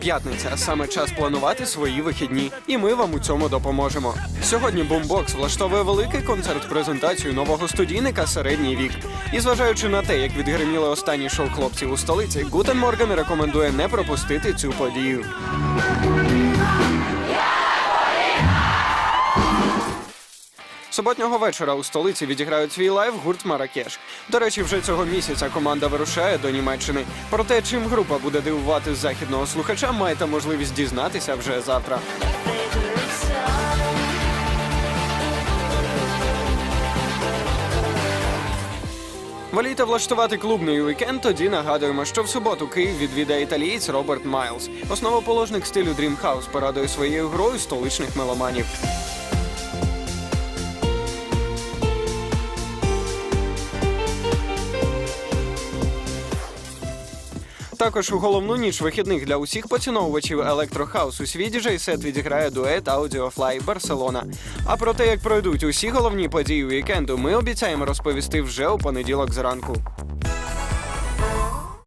П'ятниця саме час планувати свої вихідні, і ми вам у цьому допоможемо. Сьогодні Бумбокс влаштовує великий концерт-презентацію нового студійника середній вік. І зважаючи на те, як відгриміли останні шоу хлопців у столиці, Гутен Морган рекомендує не пропустити цю подію. Суботнього вечора у столиці відіграють свій лайв гурт Маракеш. До речі, вже цього місяця команда вирушає до Німеччини. Про те, чим група буде дивувати західного слухача, маєте можливість дізнатися вже завтра. Волієте влаштувати клубний вікенд, тоді нагадуємо, що в суботу Київ відвідає італієць Роберт Майлз. Основоположник стилю House порадує своєю грою столичних меломанів. Також у головну ніч вихідних для усіх поціновувачів електрохаусу свій діджей-сет відіграє дует Audioфly Барселона. А про те, як пройдуть усі головні події вікенду, ми обіцяємо розповісти вже у понеділок зранку.